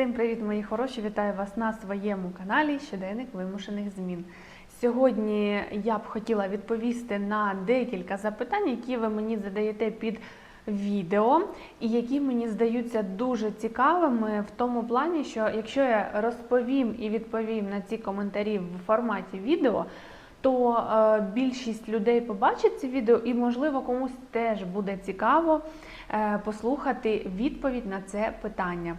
Всім привіт, мої хороші! Вітаю вас на своєму каналі Щоденник вимушених змін. Сьогодні я б хотіла відповісти на декілька запитань, які ви мені задаєте під відео, і які мені здаються дуже цікавими в тому плані, що якщо я розповім і відповім на ці коментарі в форматі відео, то е, більшість людей побачить це відео, і, можливо, комусь теж буде цікаво е, послухати відповідь на це питання.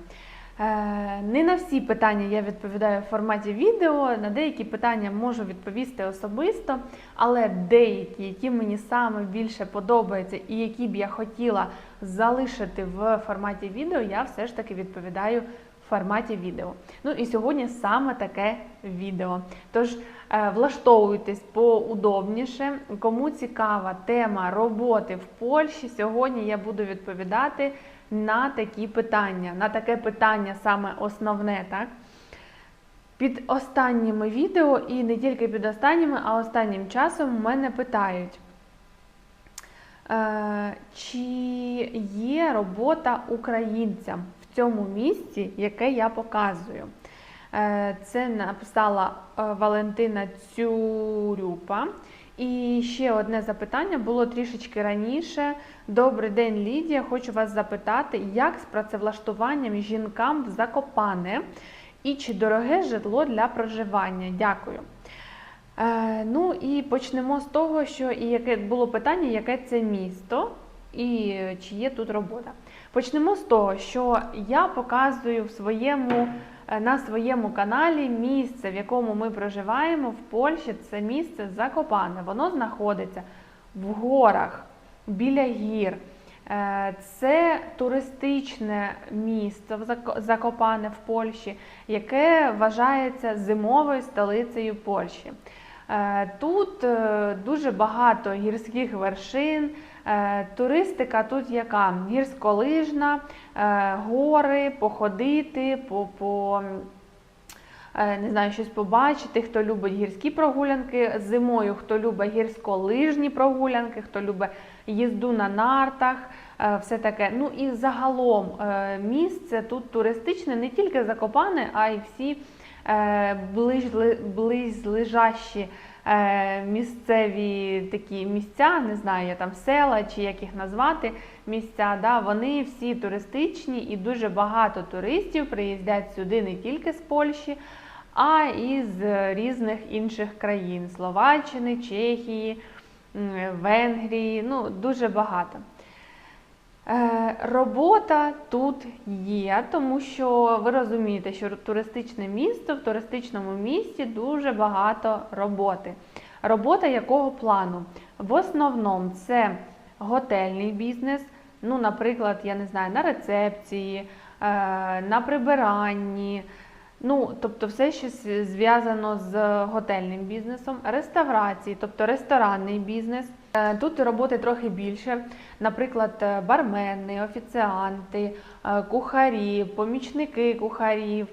Е, Не на всі питання я відповідаю в форматі відео, на деякі питання можу відповісти особисто, але деякі, які мені саме більше подобаються і які б я хотіла залишити в форматі відео, я все ж таки відповідаю форматі відео. Ну і сьогодні саме таке відео. Тож е, влаштовуйтесь поудобніше. Кому цікава тема роботи в Польщі, сьогодні я буду відповідати на такі питання, на таке питання саме основне, так? Під останніми відео, і не тільки під останніми, а останнім часом мене питають, е, чи є робота українцям в цьому місці, яке я показую. Е, Це написала е, Валентина Цюрюпа. І ще одне запитання було трішечки раніше. Добрий день, Лідія. Хочу вас запитати, як з працевлаштуванням жінкам в Закопане і чи дороге житло для проживання? Дякую. Е, ну і почнемо з того, що і яке було питання, яке це місто і чи є тут робота. Почнемо з того, що я показую в своєму, е, на своєму каналі місце, в якому ми проживаємо в Польщі. Це місце Закопане. Воно знаходиться в горах біля гір. Е, Це туристичне Зако- Закопане в Польщі, яке вважається зимовою столицею Польщі. Е, Тут е, дуже багато гірських вершин. Е, Туристика тут яка? Гірськолижна, гори, походити, по, по не знаю, щось побачити, хто любить гірські прогулянки зимою, хто любить гірськолижні прогулянки, хто любить їзду на нартах, все таке. Ну і загалом місце тут туристичне, не тільки Закопане, а й всі близлежащі е, місцеві такі місця, не знаю, я там села чи як їх назвати місця, да, вони всі туристичні і дуже багато туристів приїздять сюди не тільки з Польщі, а і з різних інших країн Словаччини, Чехії, Венгрії, ну дуже багато. Е, Робота тут є, тому що ви розумієте, що туристичне місто в туристичному місті дуже багато роботи. Робота якого плану? В основному це готельний бізнес, ну, наприклад, я не знаю, на рецепції, е, на прибиранні. Ну, тобто все, що зв'язано з готельним бізнесом, реставрації, тобто ресторанний бізнес. Е, Тут роботи трохи більше, наприклад, е, бармени, офіціанти, е, кухарі, помічники кухарів.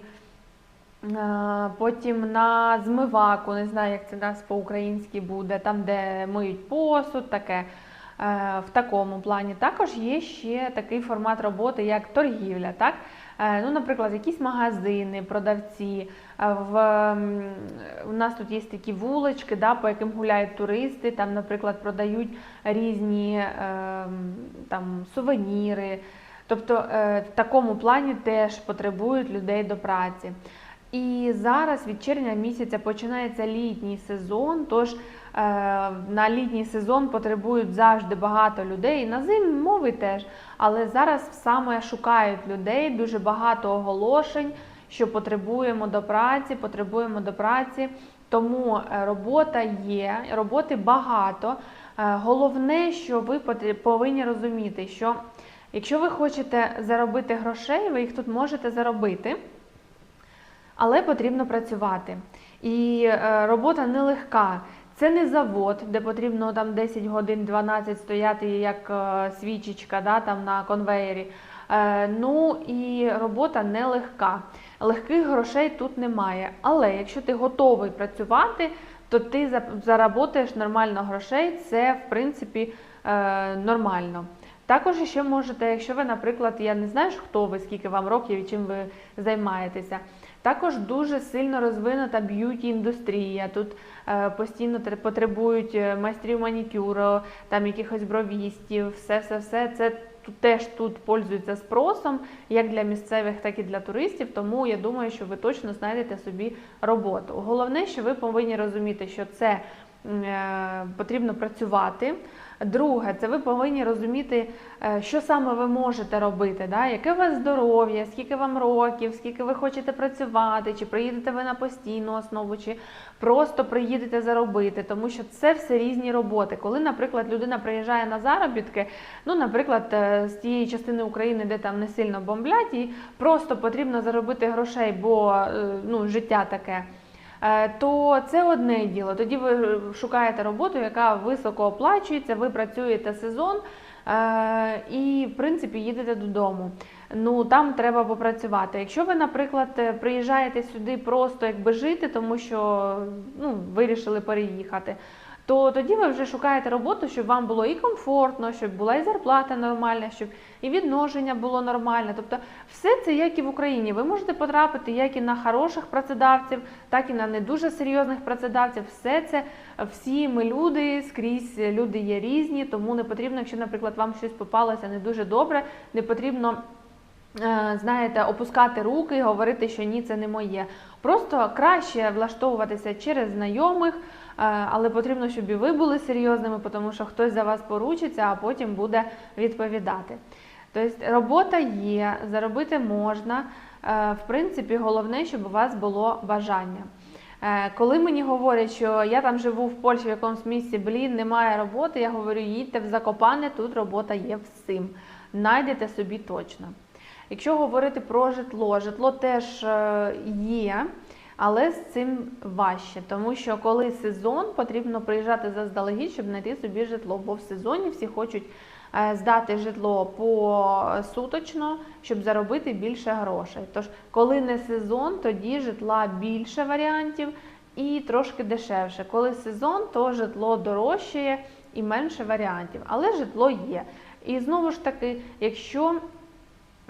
Потім на змиваку, не знаю, як це нас по-українськи буде, там, де миють посуд, таке. В такому плані також є ще такий формат роботи, як торгівля. Так? Е, Ну, наприклад, якісь магазини, продавці. Е, В, у нас тут є такі вулички, да, по яким гуляють туристи, там, наприклад, продають різні е, там, сувеніри. Тобто в такому плані теж потребують людей до праці. І зараз від червня місяця починається літній сезон, тож на літній сезон потребують завжди багато людей, на зимовий теж. Але зараз саме шукають людей, дуже багато оголошень, що потребуємо до праці, потребуємо до праці. Тому е, робота є, роботи багато. Е, Головне, що ви повинні розуміти, що якщо ви хочете заробити грошей, ви їх тут можете заробити але потрібно працювати. І е, робота нелегка. Це не завод, де потрібно там 10 годин 12 стояти як е, свічечка да, там на конвеєрі. Е, ну і робота нелегка. Легких грошей тут немає. Але якщо ти готовий працювати, то ти заработаєш нормально грошей. Це в принципі е, нормально. Також ще можете, якщо ви, наприклад, я не знаю, хто ви, скільки вам років і чим ви займаєтеся. Також дуже сильно розвинута б'юті індустрія. Тут е, постійно потребують е, майстрів манікюру, там якихось бровістів, все, все, все. Це теж тут пользується спросом, як для місцевих, так і для туристів. Тому я думаю, що ви точно знайдете собі роботу. Головне, що ви повинні розуміти, що це е, потрібно працювати. Друге, це ви повинні розуміти, е, що саме ви можете робити, да? яке у вас здоров'я, скільки вам років, скільки ви хочете працювати, чи приїдете ви на постійну основу, чи просто приїдете заробити, тому що це все різні роботи. Коли, наприклад, людина приїжджає на заробітки, ну, наприклад, е, з тієї частини України, де там не сильно бомблять, і просто потрібно заробити грошей, бо е, ну, життя таке. Е, То це одне діло. Тоді ви шукаєте роботу, яка високо оплачується, ви працюєте сезон е, і, в принципі, їдете додому. Ну там треба попрацювати. Якщо ви, наприклад, е, приїжджаєте сюди просто якби жити, тому що ну, вирішили переїхати. То тоді ви вже шукаєте роботу, щоб вам було і комфортно, щоб була і зарплата нормальна, щоб і відношення було нормальне. Тобто, все це як і в Україні. Ви можете потрапити як і на хороших працедавців, так і на не дуже серйозних працедавців. Все це всі ми люди скрізь люди є різні, тому не потрібно, якщо, наприклад, вам щось попалося не дуже добре, не потрібно. е, Знаєте, опускати руки і говорити, що ні, це не моє. Просто краще влаштовуватися через знайомих, але потрібно, щоб і ви були серйозними, тому що хтось за вас поручиться, а потім буде відповідати. Тобто робота є, заробити можна. Е, В принципі, головне, щоб у вас було бажання. Е, Коли мені говорять, що я там живу в Польщі в якомусь місці, блін, немає роботи, я говорю, їдьте в Закопане, тут робота є всім. Найдете собі точно. Якщо говорити про житло, житло теж е, є, але з цим важче, тому що коли сезон, потрібно приїжджати заздалегідь, щоб знайти собі житло, бо в сезоні всі хочуть е, здати житло посуточно, щоб заробити більше грошей. Тож, коли не сезон, тоді житла більше варіантів і трошки дешевше. Коли сезон, то житло дорожчає і менше варіантів, але житло є. І знову ж таки, якщо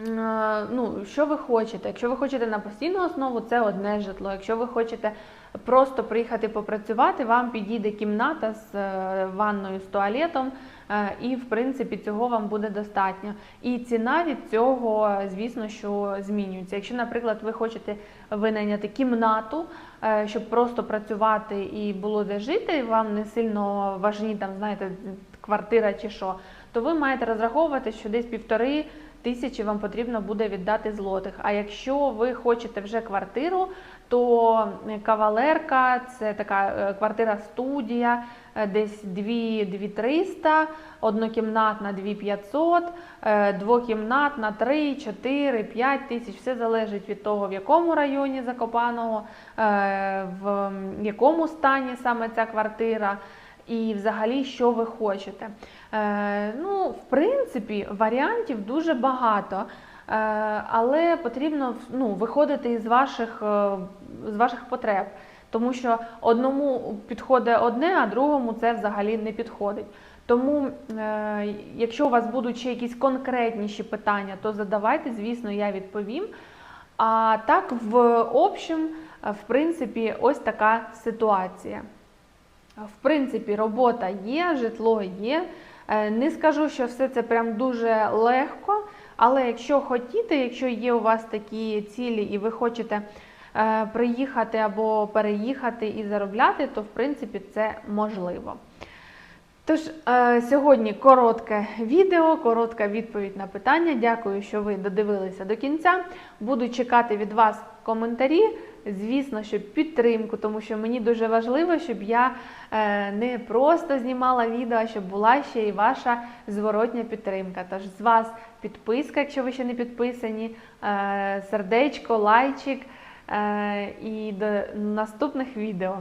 ну, що ви хочете. Якщо ви хочете на постійну основу, це одне житло. Якщо ви хочете просто приїхати попрацювати, вам підійде кімната з е, ванною з туалетом, е, і в принципі цього вам буде достатньо. І ціна від цього, звісно, що змінюється. Якщо, наприклад, ви хочете винайняти кімнату, е, щоб просто працювати і було де жити, вам не сильно важні там, знаєте, квартира чи що, то ви маєте розраховувати, що десь півтори тисячі вам потрібно буде віддати злотих. А якщо ви хочете вже квартиру, то кавалерка це така е, квартира студія, е, десь 2-300, однокімнатна 2500, е, двокімнатна 3, 4, 5 тисяч. Все залежить від того, в якому районі Закопаного, е, в якому стані саме ця квартира. І взагалі, що ви хочете. Е, ну, в принципі, варіантів дуже багато, е, але потрібно ну, виходити із ваших, е, з ваших потреб. Тому що одному підходить одне, а другому це взагалі не підходить. Тому, е, якщо у вас будуть ще якісь конкретніші питання, то задавайте, звісно, я відповім. А так, в общем, в принципі, ось така ситуація. В принципі, робота є, житло є. Е, Не скажу, що все це прям дуже легко, але якщо хотіте, якщо є у вас такі цілі і ви хочете е, приїхати або переїхати і заробляти, то в принципі це можливо. Тож, е, сьогодні коротке відео, коротка відповідь на питання. Дякую, що ви додивилися до кінця. Буду чекати від вас коментарі. Звісно, що підтримку, тому що мені дуже важливо, щоб я е, не просто знімала відео, а щоб була ще і ваша зворотня підтримка. Тож з вас підписка, якщо ви ще не підписані, е, сердечко, лайчик е, і до наступних відео.